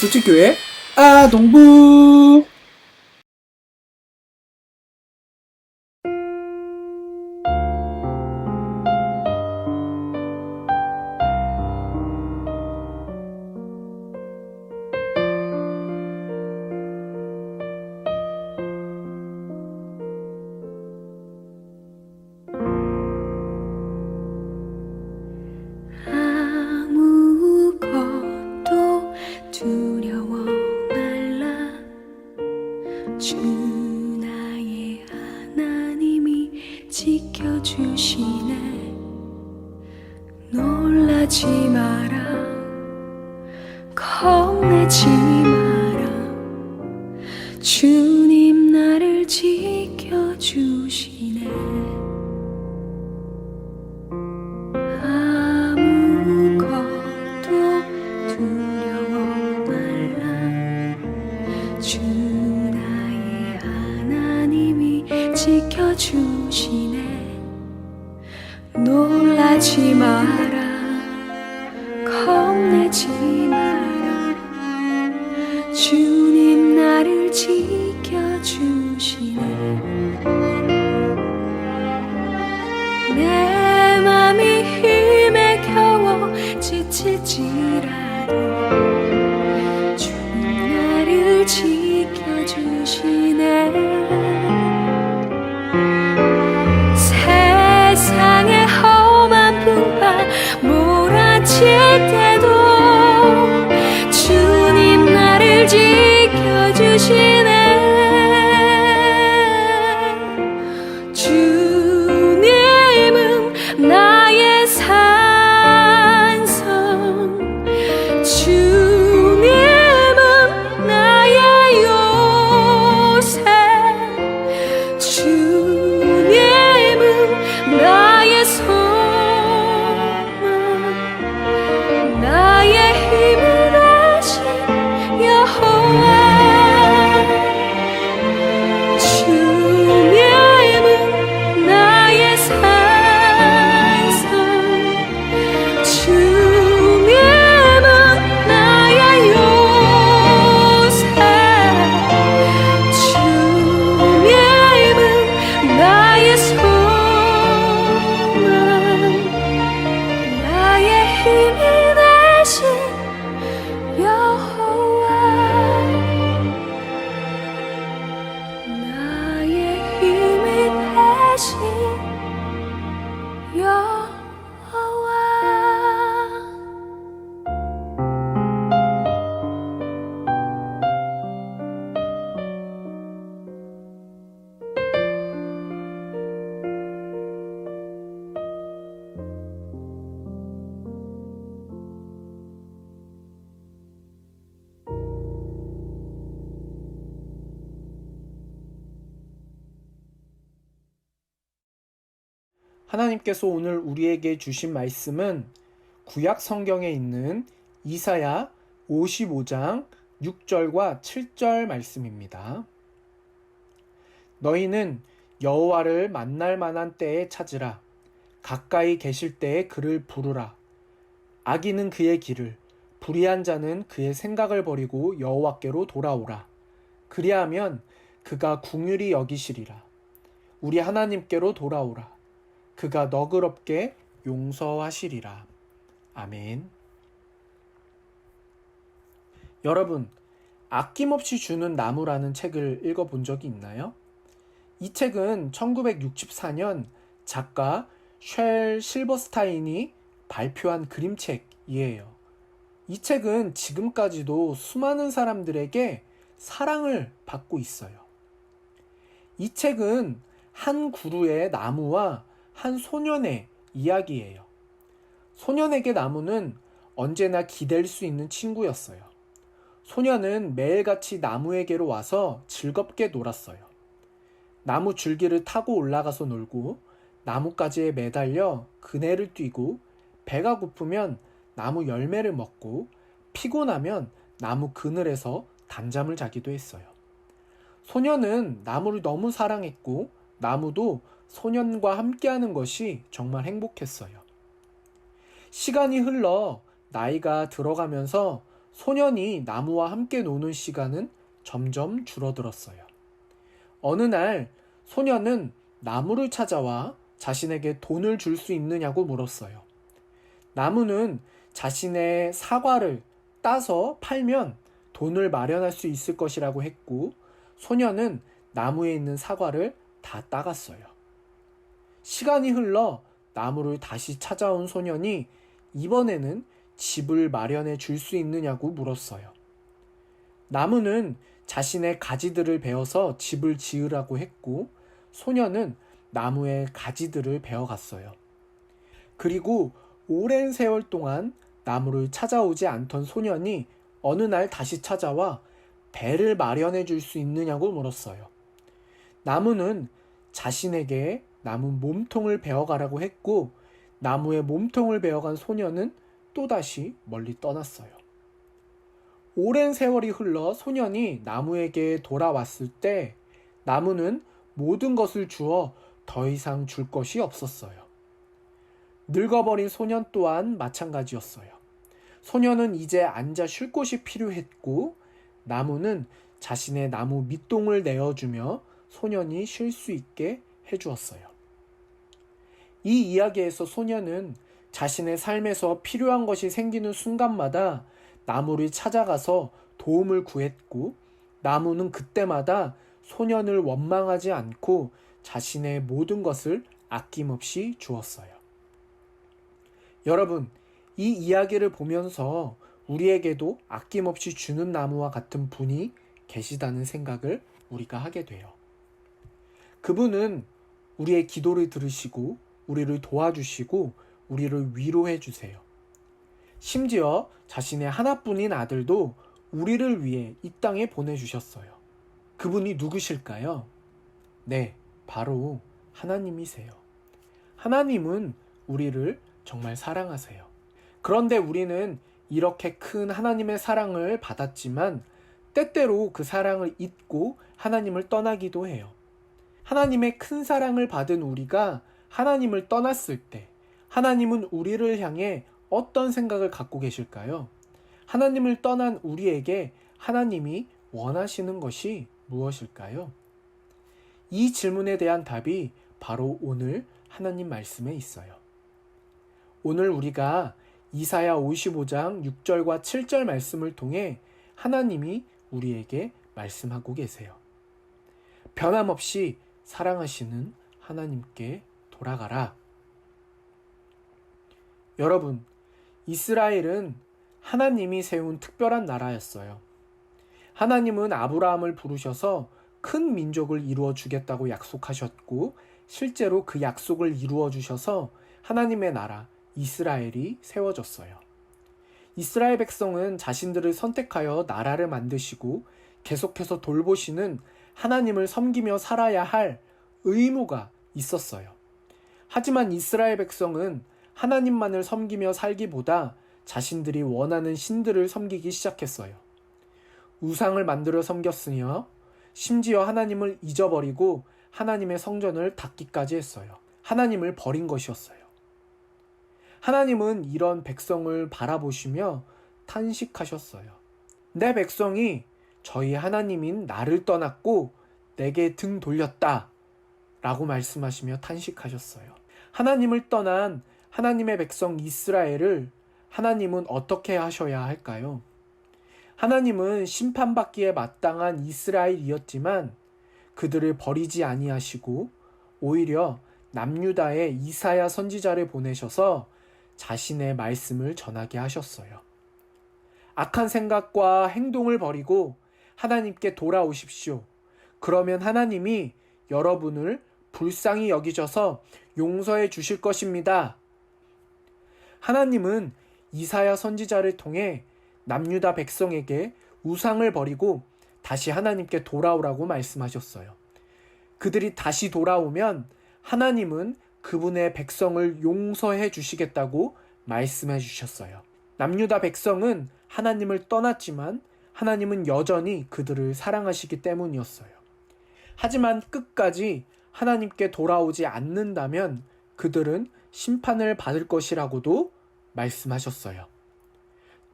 수지교회? 아동부 지켜 지 하나님께서 오늘 우리에게 주신 말씀은 구약 성경에 있는 이사야 55장 6절과 7절 말씀입니다. 너희는 여호와를 만날 만한 때에 찾으라. 가까이 계실 때에 그를 부르라. 악인은 그의 길을 불의한 자는 그의 생각을 버리고 여호와께로 돌아오라. 그리하면 그가 궁휼히 여기시리라. 우리 하나님께로 돌아오라 그가 너그럽게 용서하시리라. 아멘. 여러분, 아낌없이 주는 나무라는 책을 읽어본 적이 있나요? 이 책은 1964년 작가 쉘 실버스타인이 발표한 그림책이에요. 이 책은 지금까지도 수많은 사람들에게 사랑을 받고 있어요. 이 책은 한 그루의 나무와 한 소년의 이야기예요. 소년에게 나무는 언제나 기댈 수 있는 친구였어요. 소년은 매일같이 나무에게로 와서 즐겁게 놀았어요. 나무 줄기를 타고 올라가서 놀고 나뭇가지에 매달려 그네를 뛰고 배가 고프면 나무 열매를 먹고 피곤하면 나무 그늘에서 단잠을 자기도 했어요. 소년은 나무를 너무 사랑했고 나무도 소년과 함께하는 것이 정말 행복했어요. 시간이 흘러 나이가 들어가면서 소년이 나무와 함께 노는 시간은 점점 줄어들었어요. 어느 날 소년은 나무를 찾아와 자신에게 돈을 줄 수 있느냐고 물었어요. 나무는 자신의 사과를 따서 팔면 돈을 마련할 수 있을 것이라고 했고 소년은 나무에 있는 사과를 다 따갔어요. 시간이 흘러 나무를 다시 찾아온 소년이 이번에는 집을 마련해 줄 수 있느냐고 물었어요. 나무는 자신의 가지들을 베어서 집을 지으라고 했고 소년은 나무의 가지들을 베어갔어요. 그리고 오랜 세월 동안 나무를 찾아오지 않던 소년이 어느 날 다시 찾아와 배를 마련해 줄 수 있느냐고 물었어요. 나무는 자신에게 나무 몸통을 베어가라고 했고 나무의 몸통을 베어간 소년은 또다시 멀리 떠났어요. 오랜 세월이 흘러 소년이 나무에게 돌아왔을 때 나무는 모든 것을 주어 더 이상 줄 것이 없었어요. 늙어버린 소년 또한 마찬가지였어요. 소년은 이제 앉아 쉴 곳이 필요했고 나무는 자신의 나무 밑동을 내어주며 소년이 쉴 수 있게 해주었어요. 이 이야기에서 소년은 자신의 삶에서 필요한 것이 생기는 순간마다 나무를 찾아가서 도움을 구했고 나무는 그때마다 소년을 원망하지 않고 자신의 모든 것을 아낌없이 주었어요. 여러분, 이 이야기를 보면서 우리에게도 아낌없이 주는 나무와 같은 분이 계시다는 생각을 우리가 하게 돼요. 그분은 우리의 기도를 들으시고 우리를 도와주시고 우리를 위로해 주세요. 심지어 자신의 하나뿐인 아들도 우리를 위해 이 땅에 보내주셨어요. 그분이 누구실까요? 네, 바로 하나님이세요. 하나님은 우리를 정말 사랑하세요. 그런데 우리는 이렇게 큰 하나님의 사랑을 받았지만 때때로 그 사랑을 잊고 하나님을 떠나기도 해요. 하나님의 큰 사랑을 받은 우리가 하나님을 떠났을 때 하나님은 우리를 향해 어떤 생각을 갖고 계실까요? 하나님을 떠난 우리에게 하나님이 원하시는 것이 무엇일까요? 이 질문에 대한 답이 바로 오늘 하나님 말씀에 있어요. 오늘 우리가 이사야 55장 6절과 7절 말씀을 통해 하나님이 우리에게 말씀하고 계세요. 변함없이 사랑하시는 하나님께 돌아가라. 여러분, 이스라엘은 하나님이 세운 특별한 나라였어요. 하나님은 아브라함을 부르셔서 큰 민족을 이루어 주겠다고 약속하셨고, 실제로 그 약속을 이루어 주셔서 하나님의 나라, 이스라엘이 세워졌어요. 이스라엘 백성은 자신들을 선택하여 나라를 만드시고 계속해서 돌보시는 하나님을 섬기며 살아야 할 의무가 있었어요. 하지만 이스라엘 백성은 하나님만을 섬기며 살기보다 자신들이 원하는 신들을 섬기기 시작했어요. 우상을 만들어 섬겼으며 심지어 하나님을 잊어버리고 하나님의 성전을 닫기까지 했어요. 하나님을 버린 것이었어요. 하나님은 이런 백성을 바라보시며 탄식하셨어요. 내 백성이 저희 하나님인 나를 떠났고 내게 등 돌렸다. 라고 말씀하시며 탄식하셨어요. 하나님을 떠난 하나님의 백성 이스라엘을 하나님은 어떻게 하셔야 할까요? 하나님은 심판받기에 마땅한 이스라엘이었지만 그들을 버리지 아니하시고 오히려 남유다의 이사야 선지자를 보내셔서 자신의 말씀을 전하게 하셨어요. 악한 생각과 행동을 버리고 하나님께 돌아오십시오. 그러면 하나님이 여러분을 불쌍히 여기셔서 용서해 주실 것입니다. 하나님은 이사야 선지자를 통해 남유다 백성에게 우상을 버리고 다시 하나님께 돌아오라고 말씀하셨어요. 그들이 다시 돌아오면 하나님은 그분의 백성을 용서해 주시겠다고 말씀해 주셨어요. 남유다 백성은 하나님을 떠났지만 하나님은 여전히 그들을 사랑하시기 때문이었어요. 하지만 끝까지 하나님께 돌아오지 않는다면 그들은 심판을 받을 것이라고도 말씀하셨어요.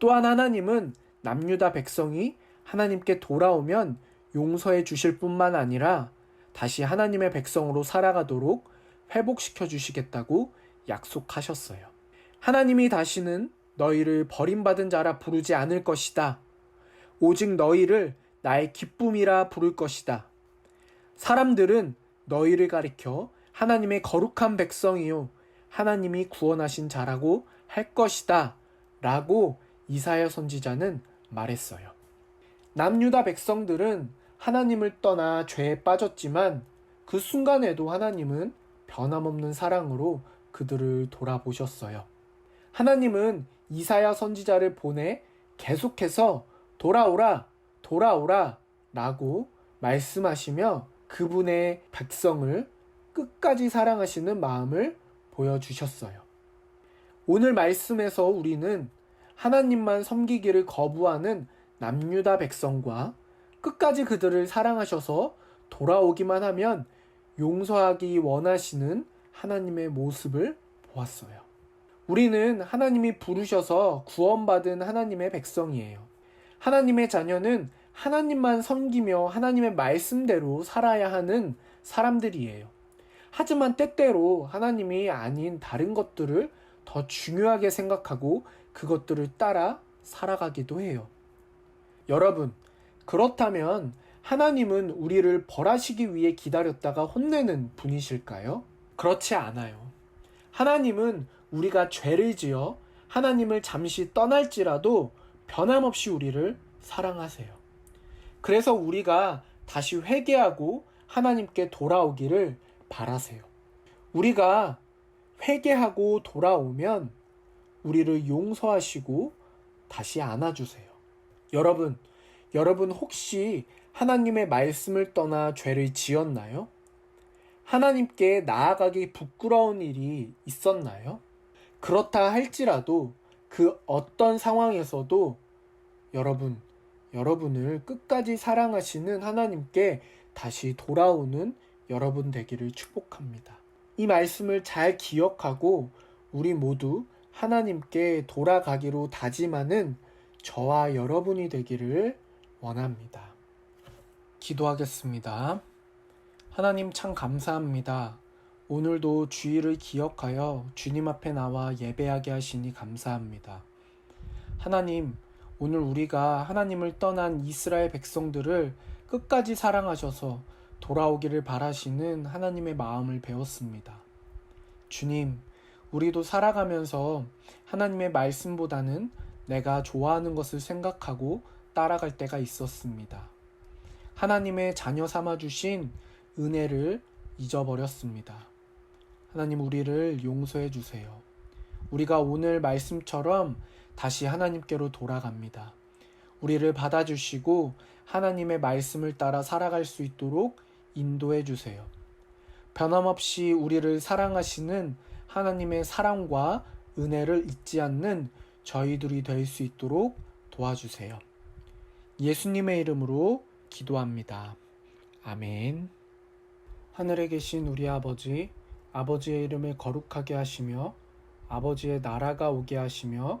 또한 하나님은 남유다 백성이 하나님께 돌아오면 용서해 주실 뿐만 아니라 다시 하나님의 백성으로 살아가도록 회복시켜 주시겠다고 약속하셨어요. 하나님이 다시는 너희를 버림받은 자라 부르지 않을 것이다. 오직 너희를 나의 기쁨이라 부를 것이다. 사람들은 너희를 가리켜 하나님의 거룩한 백성이요. 하나님이 구원하신 자라고 할 것이다. 라고 이사야 선지자는 말했어요. 남유다 백성들은 하나님을 떠나 죄에 빠졌지만 그 순간에도 하나님은 변함없는 사랑으로 그들을 돌아보셨어요. 하나님은 이사야 선지자를 보내 계속해서 돌아오라, 돌아오라 라고 말씀하시며 그분의 백성을 끝까지 사랑하시는 마음을 보여주셨어요. 오늘 말씀에서 우리는 하나님만 섬기기를 거부하는 남유다 백성과 끝까지 그들을 사랑하셔서 돌아오기만 하면 용서하기 원하시는 하나님의 모습을 보았어요. 우리는 하나님이 부르셔서 구원받은 하나님의 백성이에요. 하나님의 자녀는 하나님만 섬기며 하나님의 말씀대로 살아야 하는 사람들이에요. 하지만 때때로 하나님이 아닌 다른 것들을 더 중요하게 생각하고 그것들을 따라 살아가기도 해요. 여러분, 그렇다면 하나님은 우리를 벌하시기 위해 기다렸다가 혼내는 분이실까요? 그렇지 않아요. 하나님은 우리가 죄를 지어 하나님을 잠시 떠날지라도 변함없이 우리를 사랑하세요. 그래서 우리가 다시 회개하고 하나님께 돌아오기를 바라세요. 우리가 회개하고 돌아오면 우리를 용서하시고 다시 안아주세요. 여러분, 여러분 혹시 하나님의 말씀을 떠나 죄를 지었나요? 하나님께 나아가기 부끄러운 일이 있었나요? 그렇다 할지라도 그 어떤 상황에서도 여러분, 여러분을 끝까지 사랑하시는 하나님께 다시 돌아오는 여러분 되기를 축복합니다. 이 말씀을 잘 기억하고 우리 모두 하나님께 돌아가기로 다짐하는 저와 여러분이 되기를 원합니다. 기도하겠습니다. 하나님 참 감사합니다. 오늘도 주의를 기억하여 주님 앞에 나와 예배하게 하시니 감사합니다. 하나님, 오늘 우리가 하나님을 떠난 이스라엘 백성들을 끝까지 사랑하셔서 돌아오기를 바라시는 하나님의 마음을 배웠습니다. 주님, 우리도 살아가면서 하나님의 말씀보다는 내가 좋아하는 것을 생각하고 따라갈 때가 있었습니다. 하나님의 자녀 삼아 주신 은혜를 잊어버렸습니다. 하나님 우리를 용서해 주세요. 우리가 오늘 말씀처럼 다시 하나님께로 돌아갑니다. 우리를 받아주시고 하나님의 말씀을 따라 살아갈 수 있도록 인도해 주세요. 변함없이 우리를 사랑하시는 하나님의 사랑과 은혜를 잊지 않는 저희들이 될 수 있도록 도와주세요. 예수님의 이름으로 기도합니다. 아멘. 하늘에 계신 우리 아버지, 아버지의 이름을 거룩하게 하시며, 아버지의 나라가 오게 하시며,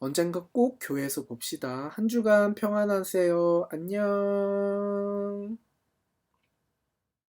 언젠가 꼭 교회에서 봅시다. 한 주간 평안하세요. 안녕.